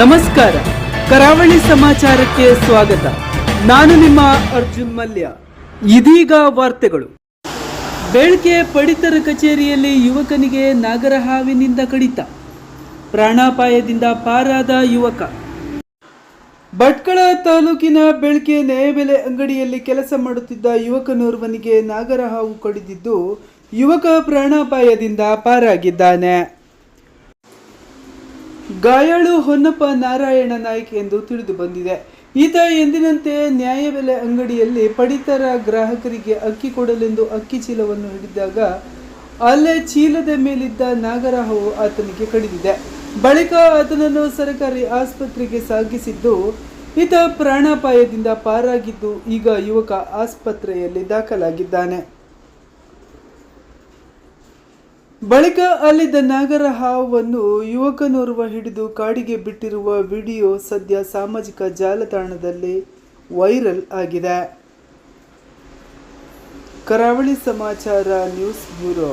ನಮಸ್ಕಾರ. ಕರಾವಳಿ ಸಮಾಚಾರಕ್ಕೆ ಸ್ವಾಗತ. ನಾನು ನಿಮ್ಮ ಅರ್ಜುನ್ ಮಲ್ಯ. ಇದೀಗ ವಾರ್ತೆಗಳು. ಬೆಳಗ್ಗೆ ಪಡಿತರ ಕಚೇರಿಯಲ್ಲಿ ಯುವಕನಿಗೆ ನಾಗರಹಾವಿನಿಂದ ಕಡಿತ. ಪ್ರಾಣಾಪಾಯದಿಂದ ಪಾರಾದ ಯುವಕ. ಭಟ್ಕಳ ತಾಲೂಕಿನ ಬೆಳಗ್ಗೆ ನ್ಯಾಯಬೆಲೆ ಅಂಗಡಿಯಲ್ಲಿ ಕೆಲಸ ಮಾಡುತ್ತಿದ್ದ ಯುವಕನೋರ್ವನಿಗೆ ನಾಗರಹಾವು ಕಡಿದಿದ್ದು, ಯುವಕ ಪ್ರಾಣಾಪಾಯದಿಂದ ಪಾರಾಗಿದ್ದಾನೆ. ಗಾಯಾಳು ಹೊನ್ನಪ್ಪ ನಾರಾಯಣ ನಾಯ್ಕ ಎಂದು ತಿಳಿದು ಬಂದಿದೆ. ಈತ ಎಂದಿನಂತೆ ನ್ಯಾಯಬೆಲೆ ಅಂಗಡಿಯಲ್ಲಿ ಪಡಿತರ ಗ್ರಾಹಕರಿಗೆ ಅಕ್ಕಿ ಕೊಡಲೆಂದು ಅಕ್ಕಿ ಚೀಲವನ್ನು ಹಿಡಿದಾಗ ಅಲ್ಲೇ ಚೀಲದ ಮೇಲಿದ್ದ ನಾಗರಹವು ಆತನಿಗೆ ಕಡಿದಿದೆ. ಬಳಿಕ ಆತನನ್ನು ಸರ್ಕಾರಿ ಆಸ್ಪತ್ರೆಗೆ ಸಾಗಿಸಿದ್ದು ಈತ ಪ್ರಾಣಾಪಾಯದಿಂದ ಪಾರಾಗಿದ್ದು ಈಗ ಯುವಕ ಆಸ್ಪತ್ರೆಯಲ್ಲಿ ದಾಖಲಾಗಿದ್ದಾನೆ. ಬಳಿಕ ಅಲ್ಲಿದ್ದ ನಾಗರ ಹಾವನ್ನು ಯುವಕನೋರ್ವ ಹಿಡಿದು ಕಾಡಿಗೆ ಬಿಟ್ಟಿರುವ ವಿಡಿಯೋ ಸದ್ಯ ಸಾಮಾಜಿಕ ಜಾಲತಾಣದಲ್ಲಿ ವೈರಲ್ ಆಗಿದೆ. ಕರಾವಳಿ ಸಮಾಚಾರ ನ್ಯೂಸ್ ಬ್ಯೂರೋ